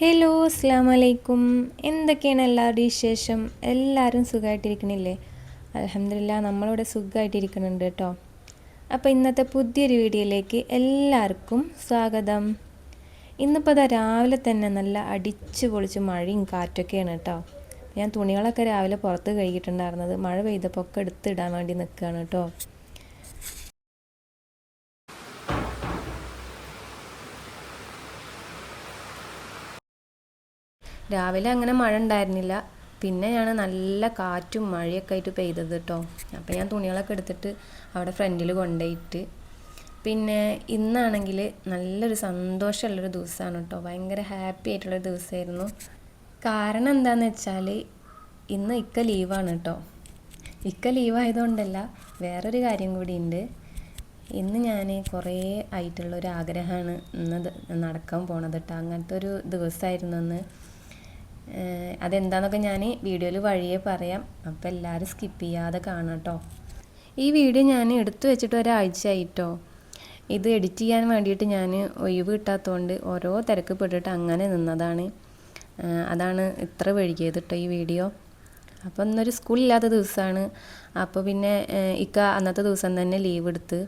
Hello അസ്സാം വലൈക്കും എന്തൊക്കെയാണ് എല്ലാവരുടെയും വിശേഷം? എല്ലാവരും സുഖമായിട്ടിരിക്കണില്ലേ അലഹമില്ല നമ്മളിവിടെ സുഖമായിട്ടിരിക്കുന്നുണ്ട് കേട്ടോ. അപ്പോൾ ഇന്നത്തെ പുതിയൊരു വീഡിയോയിലേക്ക് എല്ലാവർക്കും സ്വാഗതം. ഇന്നിപ്പോൾ അതാ രാവിലെ തന്നെ നല്ല അടിച്ചു പൊളിച്ച് മഴയും കാറ്റൊക്കെയാണ് കേട്ടോ. ഞാൻ തുണികളൊക്കെ രാവിലെ പുറത്ത് കഴുകിയിട്ടുണ്ടായിരുന്നത്. മഴ പെയ്തപ്പോൾ ഒക്കെ എടുത്തിടാൻ വേണ്ടി നിൽക്കുകയാണ് കേട്ടോ. രാവിലെ അങ്ങനെ മഴ ഉണ്ടായിരുന്നില്ല. പിന്നെ ഞാൻ നല്ല കാറ്റും മഴയൊക്കെ ആയിട്ട് പെയ്തത് കേട്ടോ അപ്പോൾ ഞാൻ തുണികളൊക്കെ എടുത്തിട്ട് അവിടെ ഫ്രണ്ടിൽ കൊണ്ടുപോയിട്ട് പിന്നെ ഇന്നാണെങ്കിൽ നല്ലൊരു സന്തോഷമുള്ളൊരു ദിവസമാണ് കേട്ടോ ഭയങ്കര ഹാപ്പി ആയിട്ടുള്ളൊരു ദിവസമായിരുന്നു. കാരണം എന്താണെന്ന് വെച്ചാൽ ഇന്ന് ഇക്ക ലീവാണ് കേട്ടോ ഇക്ക ലീവായതുകൊണ്ടല്ല വേറൊരു കാര്യം കൂടി ഉണ്ട് ഇന്ന് ഞാൻ കുറേ ആയിട്ടുള്ളൊരു ആഗ്രഹമാണ് ഇന്ന് നടക്കാൻ പോണത് കേട്ടോ അങ്ങനത്തെ ഒരു ദിവസമായിരുന്നു അന്ന് അതെന്താണെന്നൊക്കെ ഞാൻ വീഡിയോയിൽ വഴിയേ പറയാം. അപ്പോൾ എല്ലാവരും സ്കിപ്പ് ചെയ്യാതെ കാണാം കേട്ടോ ഈ വീഡിയോ ഞാൻ എടുത്തു വെച്ചിട്ട് ഒരാഴ്ച ആയിട്ടോ ഇത് എഡിറ്റ് ചെയ്യാൻ വേണ്ടിയിട്ട് ഞാൻ ഒഴിവ് കിട്ടാത്തതുകൊണ്ട് ഓരോ തിരക്ക് പെട്ടിട്ട് അങ്ങനെ നിന്നതാണ്. അതാണ് ഇത്ര വഴുകിയത് കേട്ടോ ഈ വീഡിയോ. അപ്പോൾ ഇന്നൊരു സ്കൂളില്ലാത്ത ദിവസമാണ് അപ്പോൾ പിന്നെ ഇക്ക അന്നത്തെ ദിവസം തന്നെ ലീവ് എടുത്ത്.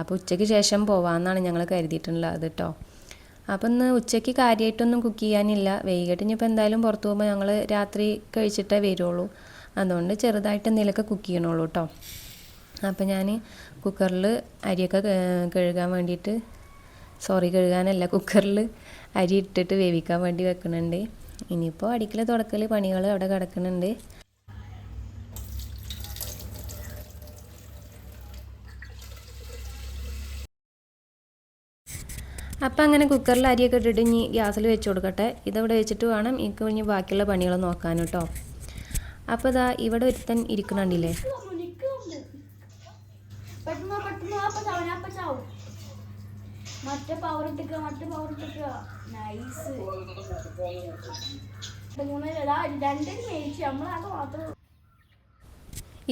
അപ്പോൾ ഉച്ചയ്ക്ക് ശേഷം പോവാമെന്നാണ് ഞങ്ങൾ കരുതിയിട്ടുള്ളത് കേട്ടോ അപ്പം ഇന്ന് ഉച്ചയ്ക്ക് കാര്യമായിട്ടൊന്നും കുക്ക് ചെയ്യാനില്ല. വൈകിട്ട് ഇനിയിപ്പോൾ എന്തായാലും പുറത്തു പോകുമ്പോൾ ഞങ്ങൾ രാത്രി കഴിച്ചിട്ടേ വരുള്ളൂ. അതുകൊണ്ട് ചെറുതായിട്ട് എന്തെങ്കിലുമൊക്കെ കുക്ക് ചെയ്യണുള്ളൂ കേട്ടോ അപ്പം ഞാൻ കുക്കറിൽ അരിയൊക്കെ കഴുകാൻ വേണ്ടിയിട്ട് സോറി കഴുകാനല്ല കുക്കറിൽ അരി ഇട്ടിട്ട് വേവിക്കാൻ വേണ്ടി വെക്കുന്നുണ്ട് ഇനിയിപ്പോൾ അടിക്കൽ തുടക്കൽ പണികൾ അവിടെ കിടക്കുന്നുണ്ട് അപ്പം അങ്ങനെ കുക്കറിൽ അരിയൊക്കെ ഇട്ടിട്ട് ഇനി ഗ്യാസിൽ വെച്ച് കൊടുക്കട്ടെ. ഇതവിടെ വെച്ചിട്ട് വേണം എനിക്ക് ഇനി ബാക്കിയുള്ള പണികൾ നോക്കാൻ കേട്ടോ. അപ്പോൾ ഇതാ ഇവിടെ ഒരുത്തൻ ഇരിക്കണുണ്ടില്ലേ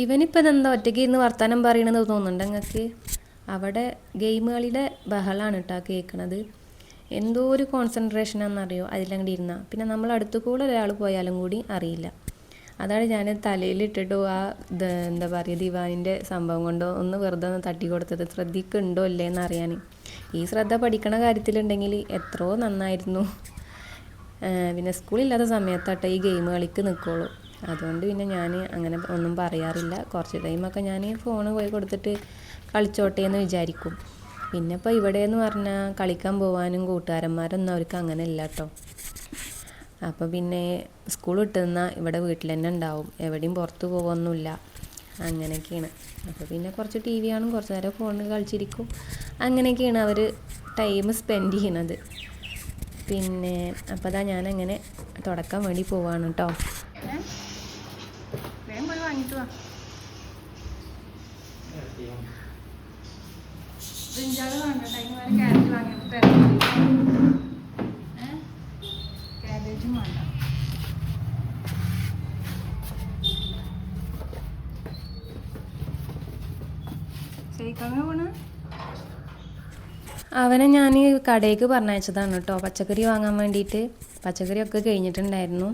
ഇവനിപ്പോൾ ഇതെന്താ ഒറ്റയ്ക്ക് ഇന്ന് വർത്താനം പറയണെന്ന് തോന്നുന്നുണ്ട് നിങ്ങൾക്ക്? അവിടെ ഗെയിമുകളുടെ ബഹളാണ് കേട്ടോ കേൾക്കണത് എന്തോ ഒരു കോൺസെൻട്രേഷനാണെന്നറിയോ അതിലങ്ങോട്ട് ഇരുന്നാൽ പിന്നെ നമ്മൾ അടുത്തു കൂടെ ഒരാൾ പോയാലും കൂടി അറിയില്ല. അതാണ് ഞാൻ തലയിലിട്ടിട്ട് ആ എന്താ പറയുക ദിവാനിന്റെ സംഭവം കൊണ്ടോ ഒന്ന് വെറുതെ ഒന്ന് തട്ടി കൊടുത്തത് ശ്രദ്ധിക്കുന്നുണ്ടോ അല്ലേ എന്ന് അറിയാൻ ഈ ശ്രദ്ധ പഠിക്കണ കാര്യത്തിലുണ്ടെങ്കിൽ എത്രയോ നന്നായിരുന്നു. പിന്നെ സ്കൂളില്ലാത്ത സമയത്താട്ടെ ഈ ഗെയിം കളിക്ക് നിൽക്കുള്ളൂ അതുകൊണ്ട് പിന്നെ ഞാൻ അങ്ങനെ ഒന്നും പറയാറില്ല. കുറച്ച് ടൈമൊക്കെ ഞാൻ ഫോൺ പോയി കൊടുത്തിട്ട് കളിച്ചോട്ടെ എന്ന് വിചാരിക്കും. പിന്നെ ഇപ്പോൾ ഇവിടെ എന്ന് പറഞ്ഞാൽ കളിക്കാൻ പോകാനും കൂട്ടുകാരന്മാരൊന്നും അവർക്ക് അങ്ങനെ ഇല്ല കേട്ടോ അപ്പോൾ പിന്നെ സ്കൂൾ വിട്ടുന്ന ഇവിടെ വീട്ടിൽ തന്നെ ഉണ്ടാവും. എവിടെയും പുറത്ത് പോകുമൊന്നുമില്ല അങ്ങനെയൊക്കെയാണ്. അപ്പോൾ പിന്നെ കുറച്ച് ടി വി കാണും കുറച്ച് നേരം ഫോണിൽ കളിച്ചിരിക്കും. അങ്ങനെയൊക്കെയാണ് അവർ ടൈം സ്പെൻഡ് ചെയ്യുന്നത്. പിന്നെ അപ്പോൾ അതാ ഞാനങ്ങനെ തുടക്കാൻ വേണ്ടി പോവാണ് കേട്ടോ വാങ്ങിയിട്ട് വാ ബ്രിഞ്ചാൾ വാങ്ങണ്ട അതിന് ക്യാരറ്റ് വാങ്ങിയിട്ട് തരാം. ക്യാബേജും വേണ്ട. അവനെ ഞാൻ കടയിലേക്ക് പറഞ്ഞയച്ചതാണ് കേട്ടോ. പച്ചക്കറി വാങ്ങാൻ വേണ്ടിയിട്ട് പച്ചക്കറിയൊക്കെ കഴിഞ്ഞിട്ടുണ്ടായിരുന്നു.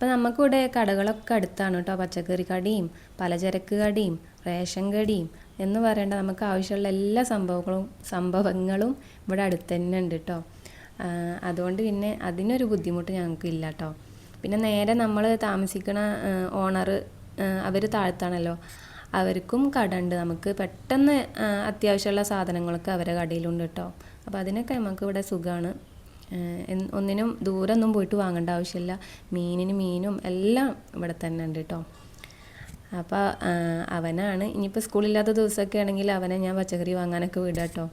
അപ്പോൾ നമുക്കിവിടെ കടകളൊക്കെ അടുത്താണ് കേട്ടോ. പച്ചക്കറി കടയും പലചരക്ക് കടയും റേഷൻ കടയും എന്ന് പറയേണ്ട നമുക്ക് ആവശ്യമുള്ള എല്ലാ സംഭവങ്ങളും സംഭവങ്ങളും ഇവിടെ അടുത്ത് തന്നെ ഉണ്ട് കേട്ടോ. അതുകൊണ്ട് പിന്നെ അതിനൊരു ബുദ്ധിമുട്ട് ഞങ്ങൾക്ക് ഇല്ല കേട്ടോ. പിന്നെ നേരെ നമ്മൾ താമസിക്കുന്ന ഓണർ അവർ താഴ്ത്താണല്ലോ. അവർക്കും കട ഉണ്ട് നമുക്ക് പെട്ടെന്ന് അത്യാവശ്യമുള്ള സാധനങ്ങളൊക്കെ അവരെ കടയിലുണ്ട് കേട്ടോ. അപ്പോൾ അതിനൊക്കെ നമുക്ക് ഇവിടെ സുഖമാണ്. ഒന്നിനും ദൂരമൊന്നും പോയിട്ട് വാങ്ങേണ്ട ആവശ്യമില്ല. മീനിന് മീനും എല്ലാം ഇവിടെ തന്നെ ഉണ്ട് കേട്ടോ അപ്പോൾ അവനാണ്. ഇനിയിപ്പോൾ സ്കൂളില്ലാത്ത ദിവസമൊക്കെ ആണെങ്കിൽ അവനെ ഞാൻ പച്ചക്കറി വാങ്ങാനൊക്കെ വിടാം കേട്ടോ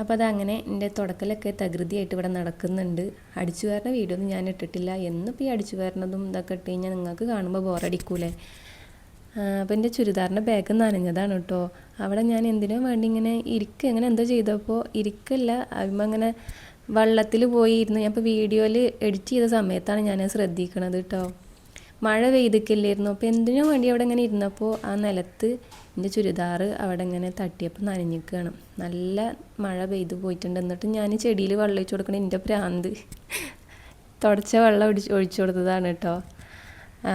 അപ്പോൾ അതങ്ങനെ എന്റെ തുടക്കലൊക്കെ തകൃതിയായിട്ട് ഇവിടെ നടക്കുന്നുണ്ട്. അടിച്ചു വരുന്ന വീഡിയോ ഒന്നും ഞാൻ ഇട്ടിട്ടില്ല. എന്നിപ്പോൾ ഈ അടിച്ചു വരുന്നതും ഇതൊക്കെ ഇട്ട് കഴിഞ്ഞാൽ നിങ്ങൾക്ക് കാണുമ്പോൾ ബോറടിക്കൂലേ. അപ്പോൾ എന്റെ ചുരിദാറിന്റെ ബാഗ് നനഞ്ഞതാണ് കേട്ടോ അവിടെ ഞാൻ എന്തിനോ വേണ്ടി ഇങ്ങനെ ഇരിക്കുക ഇങ്ങനെ എന്തോ ചെയ്തപ്പോൾ ഇരിക്കല്ല. അങ്ങനെ വെള്ളത്തിൽ പോയി ഇരുന്ന് ഞാൻ ഇപ്പോൾ വീഡിയോയിൽ എഡിറ്റ് ചെയ്ത സമയത്താണ് ഞാൻ ശ്രദ്ധിക്കണത് കേട്ടോ മഴ പെയ്തിക്കില്ലായിരുന്നു അപ്പോൾ എന്തിനു വേണ്ടി അവിടെ ഇങ്ങനെ ഇരുന്നപ്പോൾ ആ നിലത്ത് എന്റെ ചുരിദാർ അവിടെ ഇങ്ങനെ തട്ടിയപ്പോൾ നനഞ്ഞിക്കുകയാണ് നല്ല മഴ പെയ്ത് പോയിട്ടുണ്ട്. എന്നിട്ട് ഞാൻ ചെടിയിൽ വെള്ളം ഒഴിച്ചു കൊടുക്കണം എന്റെ പ്രാന്ത് തുടച്ച വെള്ളം ഒഴിച്ച് ഒഴിച്ചു കൊടുത്തതാണ് കേട്ടോ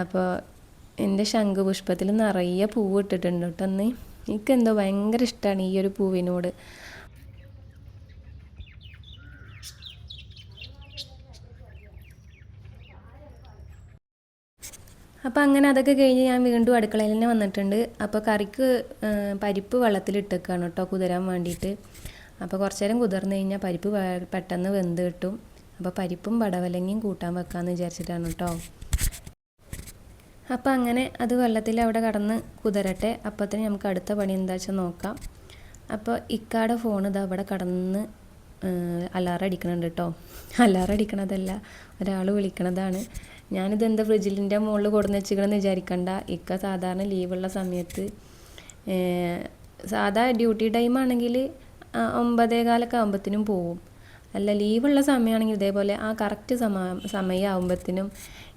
അപ്പോൾ എന്റെ ശംഖുപുഷ്പത്തിൽ നിറയെ പൂവ് ഇട്ടിട്ടുണ്ട് കേട്ടോ അന്ന് എനിക്കെന്തോ ഭയങ്കര ഇഷ്ടമാണ് ഈ ഒരു പൂവിനോട്. അപ്പോൾ അങ്ങനെ അതൊക്കെ കഴിഞ്ഞ് ഞാൻ വീണ്ടും അടുക്കളയിൽ തന്നെ വന്നിട്ടുണ്ട്. അപ്പോൾ കറിക്ക് പരിപ്പ് വെള്ളത്തിലിട്ടേക്കാണ് കേട്ടോ കുതിരാൻ വേണ്ടിയിട്ട്. അപ്പോൾ കുറച്ച് നേരം കുതിർന്നു കഴിഞ്ഞാൽ പരിപ്പ് പെട്ടെന്ന് വെന്ത് കിട്ടും. അപ്പോൾ പരിപ്പും പടവലങ്ങിയും കൂട്ടാൻ വെക്കാമെന്ന് വിചാരിച്ചിട്ടാണ് കേട്ടോ അപ്പോൾ അങ്ങനെ അത് വെള്ളത്തിൽ അവിടെ കടന്ന് കുതിരട്ടെ. അപ്പോഴത്തേന് നമുക്ക് അടുത്ത പണി എന്താ വെച്ചാൽ നോക്കാം. അപ്പോൾ ഇക്കാടെ ഫോൺ ഇത് അവിടെ കടന്ന് അലാറം അടിക്കണുണ്ട് കേട്ടോ അലാറം അടിക്കണതല്ല ഒരാൾ വിളിക്കണതാണ്. ഞാനിത് എന്താ ഫ്രിഡ്ജിലിന്റെ മുകളിൽ കൊടുന്ന് വെച്ചിക്കണമെന്ന് വിചാരിക്കണ്ട. ഇക്ക സാധാരണ ലീവുള്ള സമയത്ത് സാധാ ഡ്യൂട്ടി ടൈം ആണെങ്കിൽ ഒമ്പതേകാലൊക്കെ ആകുമ്പത്തിനും പോവും. അല്ല ലീവുള്ള സമയമാണെങ്കിൽ ഇതേപോലെ ആ കറക്റ്റ് സമയം സമയമാകുമ്പത്തിനും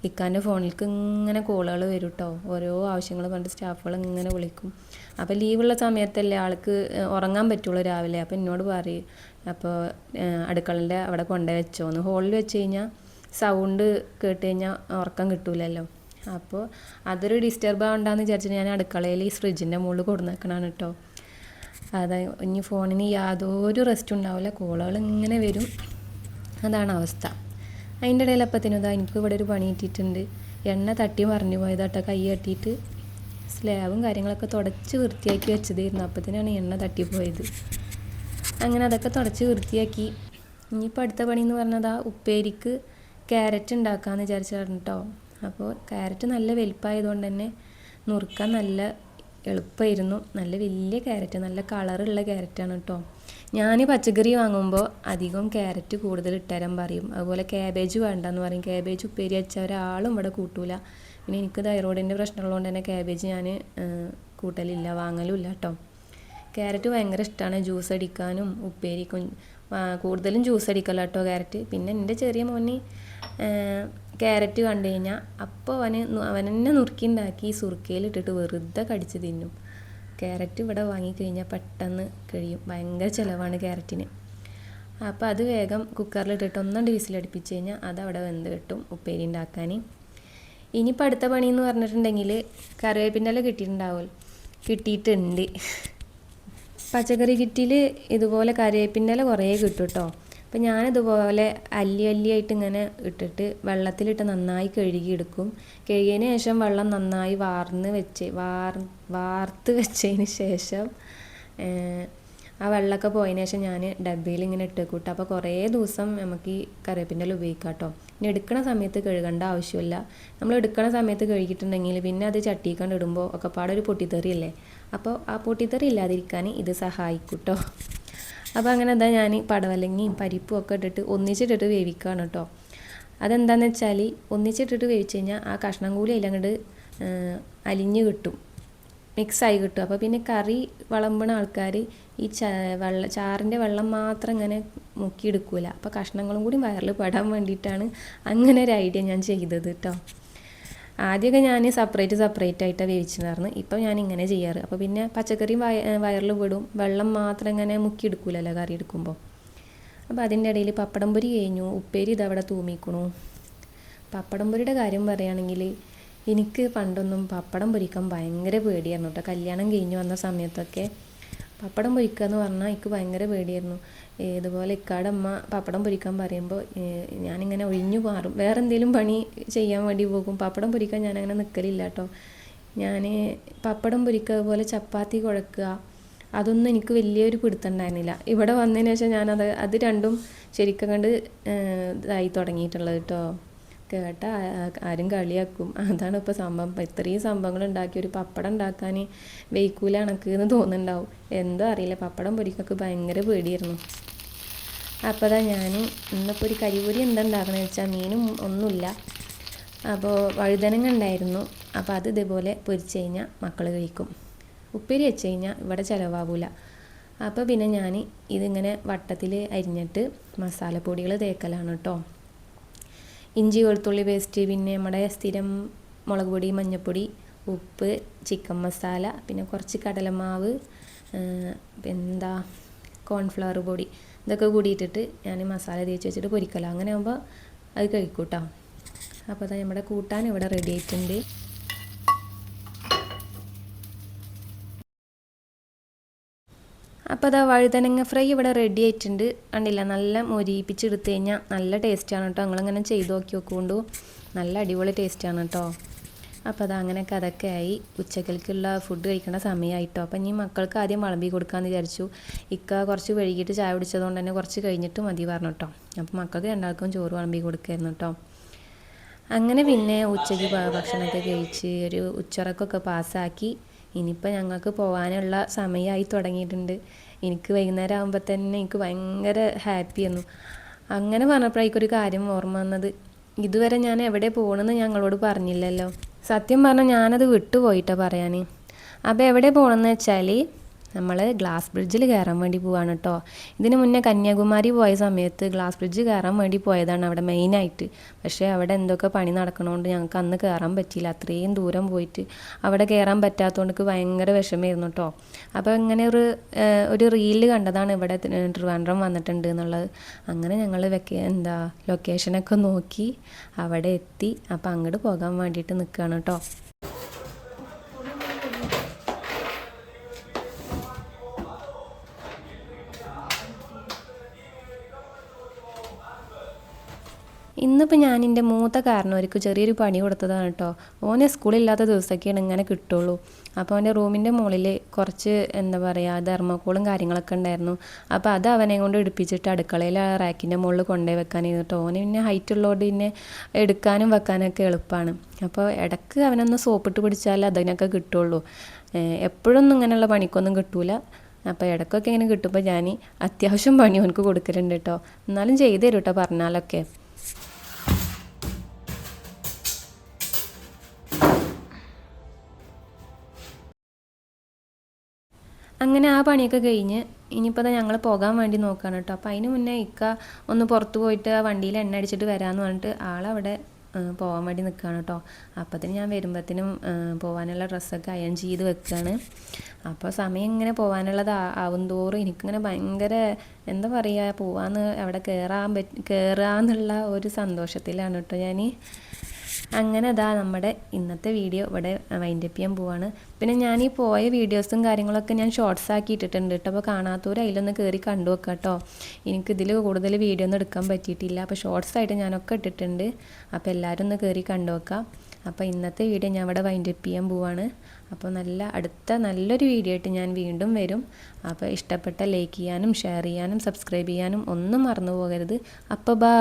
ഇക്കാന്റെ ഫോണിലേക്ക് ഇങ്ങനെ കോളുകൾ വരും കേട്ടോ ഓരോ ആവശ്യങ്ങൾ പറഞ്ഞിട്ട് സ്റ്റാഫുകൾ ഇങ്ങനെ വിളിക്കും. അപ്പോൾ ലീവുള്ള സമയത്തല്ലേ ആൾക്ക് ഉറങ്ങാൻ പറ്റുള്ളൂ രാവിലെ. അപ്പോൾ എന്നോട് പറയും അപ്പോൾ അടുക്കളന്റെ അവിടെ കൊണ്ടുവച്ചോന്ന് വെച്ചോന്ന് ഹോളിൽ വെച്ച് കഴിഞ്ഞാൽ സൗണ്ട് കേട്ട് കഴിഞ്ഞാൽ ഉറക്കം കിട്ടൂലല്ലോ. അപ്പോൾ അതൊരു ഡിസ്റ്റർബ് ആവണ്ടെന്ന് വിചാരിച്ചിട്ട് ഞാൻ അടുക്കളയിൽ ഈ ഫ്രിഡ്ജിന്റെ മുകളിൽ കൊടുന്ന് നിൽക്കണാണ് കേട്ടോ അതായത് ഇനി ഫോണിന് യാതൊരു റെസ്റ്റ് ഉണ്ടാവില്ല കോളുകൾ ഇങ്ങനെ വരും. അതാണ് അവസ്ഥ. അതിന്റെ ഇടയിൽ അപ്പത്തിനും ഇതാ എനിക്ക് ഇവിടെ ഒരു പണി കിട്ടിയിട്ടുണ്ട്. എണ്ണ തട്ടി മറിഞ്ഞു പോയതാട്ടോ കൈ തട്ടിയിട്ട് സ്ലാബും കാര്യങ്ങളൊക്കെ തുടച്ച് വൃത്തിയാക്കി വെച്ചതായിരുന്നു. അപ്പത്തിനാണ് എണ്ണ തട്ടിപ്പോയത് അങ്ങനെ അതൊക്കെ തുടച്ച് വൃത്തിയാക്കി. ഇനിയിപ്പോൾ അടുത്ത പണി എന്ന് പറഞ്ഞത് ഉപ്പേരിക്ക് ക്യാരറ്റ് ഉണ്ടാക്കാമെന്ന് വിചാരിച്ചായിരുന്നു കേട്ടോ അപ്പോൾ ക്യാരറ്റ് നല്ല വലുപ്പമായതുകൊണ്ട് തന്നെ നുറുക്കാൻ നല്ല എളുപ്പമായിരുന്നു നല്ല വലിയ ക്യാരറ്റ് നല്ല കളറുള്ള ക്യാരറ്റാണ് കേട്ടോ ഞാൻ പച്ചക്കറി വാങ്ങുമ്പോൾ അധികം ക്യാരറ്റ് കൂടുതൽ ഇട്ടരം പറയും. അതുപോലെ ക്യാബേജ് വേണ്ടെന്ന് പറയും. ക്യാബേജ് ഉപ്പേരി വെച്ച ഒരാളും ഇവിടെ കൂട്ടൂല. പിന്നെ എനിക്ക് തൈറോയിഡിന്റെ പ്രശ്നമുള്ളതുകൊണ്ട് തന്നെ ക്യാബേജ് ഞാൻ കൂട്ടലില്ല. വാങ്ങലും ഇല്ല കേട്ടോ ക്യാരറ്റ് ഭയങ്കര ഇഷ്ടമാണ് ജ്യൂസ് അടിക്കാനും ഉപ്പേരിക്കും കൂടുതലും ജ്യൂസ് അടിക്കല കേട്ടോ ക്യാരറ്റ് പിന്നെ എന്റെ ചെറിയ മോന് ക്യാരറ്റ് കണ്ടു കഴിഞ്ഞാൽ അപ്പോൾ അവന് അവൻ തന്നെ നുറുക്കി ഉണ്ടാക്കി സുറുക്കയിലിട്ടിട്ട് വെറുതെ കടിച്ച് തിന്നും. ക്യാരറ്റ് ഇവിടെ വാങ്ങിക്കഴിഞ്ഞാൽ പെട്ടെന്ന് കഴിയും. ഭയങ്കര ചിലവാണ് ക്യാരറ്റിന്. അപ്പോൾ അത് വേഗം കുക്കറിലിട്ടിട്ട് ഒന്നണ്ട് വിസിലടുപ്പിച്ച് കഴിഞ്ഞാൽ അവിടെ വെന്ത് കിട്ടും ഉപ്പേരി ഉണ്ടാക്കാൻ ഇനിയിപ്പോൾ അടുത്ത പണി എന്ന് പറഞ്ഞിട്ടുണ്ടെങ്കിൽ കറിവേപ്പിന്റെ ഇല കിട്ടിയിട്ടുണ്ടാവും കിട്ടിയിട്ടുണ്ട്. പച്ചക്കറി കിറ്റിൽ ഇതുപോലെ കറിവേപ്പിന്റെ ഇല കുറേ കിട്ടും കേട്ടോ അപ്പം ഞാനിതുപോലെ അല്ലി അല്ലിയായിട്ട് ഇങ്ങനെ ഇട്ടിട്ട് വെള്ളത്തിലിട്ട് നന്നായി കഴുകിയെടുക്കും. കഴുകിയതിന് ശേഷം വെള്ളം നന്നായി വാർന്ന് വെച്ച് വാർ വാർത്ത് വെച്ചതിന് ശേഷം ആ വെള്ളമൊക്കെ പോയതിന് ശേഷം ഞാൻ ഡബ്ബയിൽ ഇങ്ങനെ ഇട്ട് കൂട്ടും അപ്പോൾ കുറേ ദിവസം നമുക്ക് ഈ കറിവേപ്പിന്റെ ഉപയോഗിക്കാം കേട്ടോ ഇനി എടുക്കണ സമയത്ത് കഴുകേണ്ട ആവശ്യമില്ല. നമ്മൾ എടുക്കണ സമയത്ത് കഴുകിയിട്ടുണ്ടെങ്കിൽ പിന്നെ അത് ചട്ടിക്കണ്ട് ഇടുമ്പോൾ ഒക്കെ പാടെ പൊട്ടിത്തെറിയല്ലേ അപ്പോൾ ആ പൊട്ടിത്തെറി ഇല്ലാതിരിക്കാൻ ഇത് സഹായിക്കും കേട്ടോ അപ്പോൾ അങ്ങനെ എന്താ ഞാൻ പടവലങ്ങിയും പരിപ്പും ഒക്കെ ഇട്ടിട്ട് ഒന്നിച്ചിട്ടിട്ട് വേവിക്കുകയാണ് കേട്ടോ. അതെന്താണെന്ന് വെച്ചാൽ ഒന്നിച്ചിട്ടിട്ട് വേവിച്ച് കഴിഞ്ഞാൽ ആ കഷ്ണം കൂടി അതിലങ്ങോട്ട് അലിഞ്ഞ് കിട്ടും. മിക്സായി കിട്ടും. അപ്പോൾ പിന്നെ കറി വിളമ്പണ ആൾക്കാർ ഈ ച വെള്ള ചാറിന്റെ വെള്ളം മാത്രം ഇങ്ങനെ മുക്കിയെടുക്കില്ല അപ്പോൾ കഷ്ണങ്ങളും കൂടി വയറിൽ പെടാൻ വേണ്ടിയിട്ടാണ് അങ്ങനെ ഒരു ഐഡിയ ഞാൻ ചെയ്തത് കേട്ടോ. ആദ്യമൊക്കെ ഞാൻ സെപ്പറേറ്റ് സെപ്പറേറ്റ് ആയിട്ടാണ് വേവിച്ചിട്ടുണ്ടായിരുന്നു. ഇപ്പം ഞാൻ ഇങ്ങനെ ചെയ്യാറ്. അപ്പോൾ പിന്നെ പച്ചക്കറി വയ വയറിൽ വിടും. വെള്ളം മാത്രം ഇങ്ങനെ മുക്കി എടുക്കൂലല്ലോ കറി എടുക്കുമ്പോൾ അപ്പോൾ അതിന്റെ ഇടയിൽ പപ്പടം പൊരി കഴിഞ്ഞു. ഉപ്പേരി ഇതവിടെ തൂമിക്കണു. പപ്പടം പൊരിയുടെ കാര്യം പറയുകയാണെങ്കിൽ എനിക്ക് പണ്ടൊന്നും പപ്പടം പൊരിക്കാൻ ഭയങ്കര പേടിയായിരുന്നു കേട്ടോ. കല്യാണം കഴിഞ്ഞ് വന്ന സമയത്തൊക്കെ പപ്പടം പൊരിക്കുക എന്ന് പറഞ്ഞാൽ എനിക്ക് ഭയങ്കര പേടിയായിരുന്നു. ഇതുപോലെ ഇക്കാടമ്മ പപ്പടം പൊരിക്കാൻ പറയുമ്പോൾ ഞാനിങ്ങനെ ഒഴിഞ്ഞു മാറും. വേറെ എന്തെങ്കിലും പണി ചെയ്യാൻ വേണ്ടി പോകും. പപ്പടം പൊരിക്കാൻ ഞാനങ്ങനെ നിൽക്കലില്ല കേട്ടോ ഞാൻ പപ്പടം പൊരിക്കുക അതുപോലെ ചപ്പാത്തി കുഴക്കുക അതൊന്നും എനിക്ക് വലിയൊരു പിടുത്തുണ്ടായിരുന്നില്ല. ഇവിടെ വന്നതിന് ശേഷം ഞാനത് അത് രണ്ടും ശരിക്കും കണ്ട് ഇതായി തുടങ്ങിയിട്ടുള്ളത് കേട്ടോ കേട്ട ആരും കളിയാക്കും. അതാണ് ഇപ്പോൾ സംഭവം. ഇത്രയും സംഭവങ്ങൾ ഉണ്ടാക്കി ഒരു പപ്പടം ഉണ്ടാക്കാൻ വെയ്ക്കൂല കണക്ക് എന്ന് തോന്നുന്നുണ്ടാവും. എന്തോ അറിയില്ല. പപ്പടം പൊരിക്കൊക്കെ ഭയങ്കര പേടിയായിരുന്നു. അപ്പോൾ അതാ ഞാൻ ഇന്നിപ്പോൾ ഒരു കരിപൊരി എന്താ വെച്ചാൽ മീനും ഒന്നുമില്ല. അപ്പോൾ വഴുതനങ്ങ ഉണ്ടായിരുന്നു. അപ്പോൾ അത് ഇതേപോലെ പൊരിച്ച് കഴിഞ്ഞാൽ മക്കൾ കഴിക്കും. ഉപ്പേരി വെച്ച് കഴിഞ്ഞാൽ ഇവിടെ ചിലവാകില്ല അപ്പോൾ പിന്നെ ഞാൻ ഇതിങ്ങനെ വട്ടത്തിൽ അരിഞ്ഞിട്ട് മസാലപ്പൊടികൾ തേക്കലാണ് കേട്ടോ. ഇഞ്ചി വെളുത്തുള്ളി പേസ്റ്റ് പിന്നെ നമ്മുടെ സ്ഥിരം മുളക് പൊടി മഞ്ഞൾപ്പൊടി ഉപ്പ് ചിക്കൻ മസാല പിന്നെ കുറച്ച് കടലമാവ് എന്താ കോൺഫ്ലവർ പൊടി. ഇതൊക്കെ കൂടിയിട്ടിട്ട് ഞാൻ മസാല തേച്ച് വെച്ചിട്ട് പൊരിക്കല. അങ്ങനെ ആകുമ്പോൾ അത് കഴിക്കൂട്ടോ. അപ്പോൾ അതാ നമ്മുടെ കൂട്ടാൻ ഇവിടെ റെഡി ആയിട്ടുണ്ട്. അപ്പോൾ അതാ വഴുതനങ്ങ ഫ്രൈ ഇവിടെ റെഡി ആയിട്ടുണ്ട്. കണ്ടില്ല? നല്ല മൊരിയിപ്പിച്ചെടുത്ത് കഴിഞ്ഞാൽ നല്ല ടേസ്റ്റാണ് കേട്ടോ നിങ്ങളിങ്ങനെ ചെയ്ത് നോക്കി നോക്കുകൊണ്ടു നല്ല അടിപൊളി ടേസ്റ്റാണ് കേട്ടോ അപ്പോൾ അതങ്ങനെ കഥക്കെ ആയി. ഉച്ചക്കൽക്കുള്ള ഫുഡ് കഴിക്കേണ്ട സമയമായിട്ടോ അപ്പോൾ ഇനി മക്കൾക്ക് ആദ്യം വിളമ്പി കൊടുക്കാമെന്ന് വിചാരിച്ചു. ഇക്ക കുറച്ച് വൈകിട്ട് ചായ കുടിച്ചതുകൊണ്ട് തന്നെ കുറച്ച് കഴിഞ്ഞിട്ട് മതി പറഞ്ഞു കേട്ടോ അപ്പോൾ മക്കൾക്ക് രണ്ടാൾക്കും ചോറ് വിളമ്പി കൊടുക്കായിരുന്നു കേട്ടോ അങ്ങനെ പിന്നെ ഉച്ചയ്ക്ക് ഭക്ഷണമൊക്കെ കഴിച്ച് ഒരു ഉച്ചറക്കൊക്കെ പാസ്സാക്കി. ഇനിയിപ്പോൾ ഞങ്ങൾക്ക് പോകാനുള്ള സമയമായി തുടങ്ങിയിട്ടുണ്ട്. എനിക്ക് വൈകുന്നേരം ആകുമ്പോൾ തന്നെ എനിക്ക് ഭയങ്കര ഹാപ്പിയായിരുന്നു അങ്ങനെ പറഞ്ഞപ്പോഴേക്കൊരു കാര്യം ഓർമ്മ വന്നത്. ഇതുവരെ ഞാൻ എവിടെ പോകണമെന്ന് ഞങ്ങളോട് പറഞ്ഞില്ലല്ലോ. സത്യം പറഞ്ഞാൽ ഞാനത് വിട്ടുപോയിട്ടാണ് പറയാൻ അപ്പോൾ എവിടെ പോകണമെന്ന് വെച്ചാൽ നമ്മൾ ഗ്ലാസ് ബ്രിഡ്ജിൽ കയറാൻ വേണ്ടി പോവാണ് കേട്ടോ ഇതിന് മുന്നേ കന്യാകുമാരി പോയ സമയത്ത് ഗ്ലാസ് ബ്രിഡ്ജ് കയറാൻ വേണ്ടി പോയതാണ് അവിടെ മെയിനായിട്ട് പക്ഷേ അവിടെ എന്തൊക്കെ പണി നടക്കണോണ്ട് ഞങ്ങൾക്ക് അന്ന് കയറാൻ പറ്റിയില്ല. അത്രയും ദൂരം പോയിട്ട് അവിടെ കയറാൻ പറ്റാത്തതുകൊണ്ട് ഭയങ്കര വിഷമമായിരുന്നു കേട്ടോ അപ്പോൾ ഇങ്ങനെ ഒരു ഒരു റീൽ കണ്ടതാണ് ഇവിടെ ട്രിവാൻഡ്രം വന്നിട്ടുണ്ട് എന്നുള്ളത്. അങ്ങനെ ഞങ്ങൾ വെക്ക എന്താ ലൊക്കേഷനൊക്കെ നോക്കി അവിടെ എത്തി. അപ്പോൾ അങ്ങോട്ട് പോകാൻ വേണ്ടിയിട്ട് നിൽക്കുകയാണ് കേട്ടോ ഇന്നിപ്പോൾ ഞാൻ എന്റെ മൂത്ത കാരണവർക്ക് ചെറിയൊരു പണി കൊടുത്തതാണ് കേട്ടോ ഓനെ സ്കൂളില്ലാത്ത ദിവസമൊക്കെയാണ് ഇങ്ങനെ കിട്ടുള്ളൂ. അപ്പോൾ അവന്റെ റൂമിന്റെ മുകളിൽ കുറച്ച് എന്താ പറയുക ധർമ്മക്കോളും കാര്യങ്ങളൊക്കെ ഉണ്ടായിരുന്നു. അപ്പോൾ അത് അവനെ കൊണ്ട് എടുപ്പിച്ചിട്ട് അടുക്കളയിൽ ആ റാക്കിന്റെ മുകളിൽ കൊണ്ടുപോയി വെക്കാനായിരുന്നു കേട്ടോ ഓന് പിന്നെ ഹൈറ്റ് ഉള്ളതുകൊണ്ട് പിന്നെ എടുക്കാനും വെക്കാനൊക്കെ എളുപ്പമാണ് അപ്പോൾ ഇടയ്ക്ക് അവനൊന്ന് സോപ്പിട്ട് പിടിച്ചാൽ അതിനൊക്കെ കിട്ടുള്ളൂ. എപ്പോഴൊന്നും ഇങ്ങനെയുള്ള പണിക്കൊന്നും കിട്ടൂല. അപ്പോൾ ഇടയ്ക്കൊക്കെ ഇങ്ങനെ കിട്ടുമ്പോൾ ഞാൻ അത്യാവശ്യം പണി അവനക്ക് കൊടുക്കലുണ്ട് കേട്ടോ എന്നാലും ചെയ്തു തരും കേട്ടോ പറഞ്ഞാലൊക്കെ. അങ്ങനെ ആ പണിയൊക്കെ കഴിഞ്ഞ് ഇനിയിപ്പോൾ ഞങ്ങൾ പോകാൻ വേണ്ടി നോക്കുകയാണ് കേട്ടോ. അപ്പോൾ അതിന് മുന്നേ ഇക്ക ഒന്ന് പുറത്ത് പോയിട്ട് ആ വണ്ടിയിൽ എണ്ണ അടിച്ചിട്ട് വരാമെന്ന് പറഞ്ഞിട്ട് ആളവിടെ പോകാൻ വേണ്ടി നിൽക്കുകയാണ് കേട്ടോ. അപ്പത്തിന് ഞാൻ വരുമ്പോഴത്തേനും പോകാനുള്ള ഡ്രസ്സൊക്കെ അയൺ ചെയ്ത് വെക്കുകയാണ് അപ്പോൾ സമയം ഇങ്ങനെ പോകാനുള്ളത് ആവും തോറും എനിക്കിങ്ങനെ ഭയങ്കര എന്താ പറയുക പോവാന്ന് അവിടെ കയറാൻ പറ്റ കയറാന്നുള്ള ഒരു സന്തോഷത്തിലാണ് കേട്ടോ ഞാൻ അങ്ങനെ അതാ നമ്മുടെ ഇന്നത്തെ വീഡിയോ ഇവിടെ വൈൻഡപ്പ് ചെയ്യാൻ പോവാണ്. പിന്നെ ഞാൻ ഈ പോയ വീഡിയോസും കാര്യങ്ങളൊക്കെ ഞാൻ ഷോർട്സ് ആക്കി ഇട്ടിട്ടുണ്ട് കേട്ടോ അപ്പോൾ കാണാത്തവർ അതിലൊന്ന് കയറി കണ്ടു വെക്കാം കേട്ടോ എനിക്ക് ഇതിൽ കൂടുതൽ വീഡിയോ ഒന്നും എടുക്കാൻ പറ്റിയിട്ടില്ല. അപ്പോൾ ഷോർട്സ് ആയിട്ട് ഞാനൊക്കെ ഇട്ടിട്ടുണ്ട്. അപ്പോൾ എല്ലാവരും ഒന്ന് കയറി കണ്ടു വെക്കാം അപ്പോൾ ഇന്നത്തെ വീഡിയോ ഞാൻ ഇവിടെ വൈൻഡപ്പ് ചെയ്യാൻ പോവാണ്. അപ്പോൾ നല്ല അടുത്ത നല്ലൊരു വീഡിയോ ആയിട്ട് ഞാൻ വീണ്ടും വരും. അപ്പോൾ ഇഷ്ടപ്പെട്ട ലൈക്ക് ചെയ്യാനും ഷെയർ ചെയ്യാനും സബ്സ്ക്രൈബ് ചെയ്യാനും ഒന്നും മറന്നു പോകരുത്. അപ്പോൾ ബാ